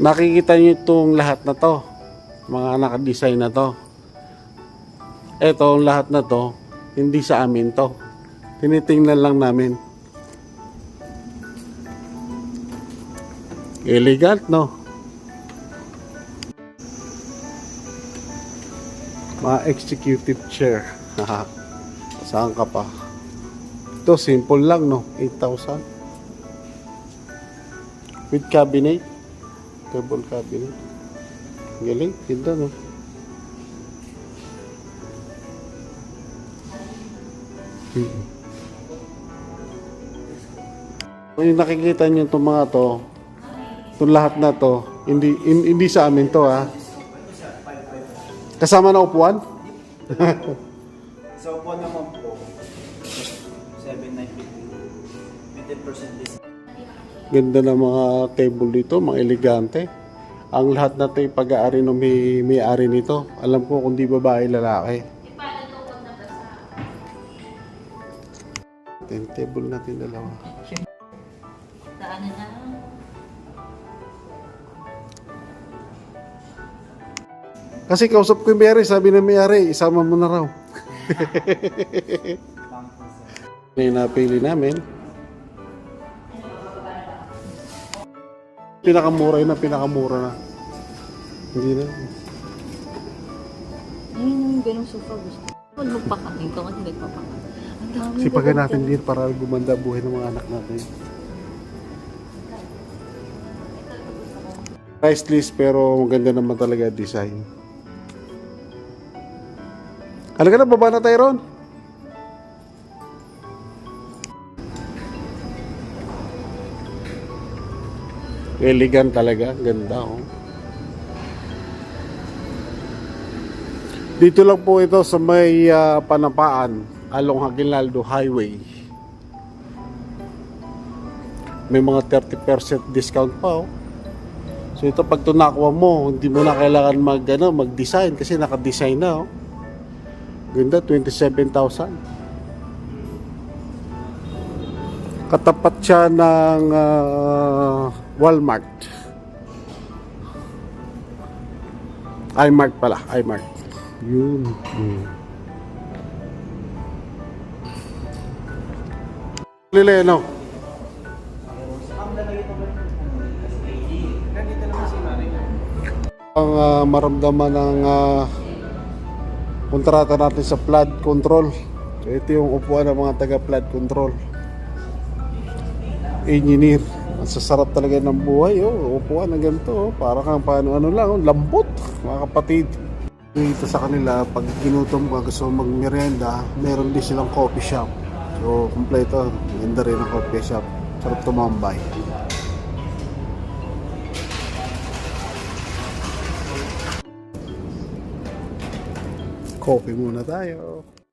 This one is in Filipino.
Nakikita niyo itong lahat na to. Mga nakadesign na to. Ito, ang lahat na to, hindi sa amin to. Tinitingnan lang namin. Elegant, no? Mga executive chair. Saan ka pa? Ito, simple lang, no? 8,000. With cabinet. Table cabinet. Galing, ganda, no? Hmm. Kung yung nakikita niyo itong mga to, itong lahat na to, hindi, hin- hindi sa amin to, ha? Kasama na upuan? Sa upuan naman po, 7,950. 15% discount. Ganda ng mga table dito, mga elegante. Ang lahat na ito pag-aari ng may, may-ari nito. Alam ko kung di babae, lalaki. Yung table natin dalawa. Daanan na. Kasi kausap ko yung may-ari, sabi ng may-ari, isama mo na raw. Ito yung napili namin. Pinakamura yun na pinakamura na. Hindi na. Ayun yung ganong sofa gusto. Huwag magpakain ka kasi nagpapakain. Ang dami. Sipagan natin din para gumanda buhay ng mga anak natin. Price list pero maganda naman talaga design. Halika na, baba na tayo ron. Elegant talaga, ganda oh. Dito lang po ito sa may ah, Panapaan, along Aguinaldo Highway. May mga 30% discount pa oh. So ito pag ito nakuha mo, hindi mo na kailangan mag, ano, mag-design kasi naka-design na oh. Ganda, 27,000. Katapat siya ng ah, Walmart. iMart pala, iMart. Yun. Mm. Lileno. Ang ah, maramdaman ng ah, kontrata natin sa flood control. Ito yung upuan ng mga taga flood control. Engineer. Ang sasarap talaga ng buhay. Oh, upuan na ganito. Oh. Para kang paano ano lang. Oh, lambot. Mga kapatid. Dito sa kanila, pag ginutom ka gusto magmerienda, meron din silang coffee shop. So, kompleto. Ganda rin ang coffee shop. Sarap tumambay. Coffee muna tayo.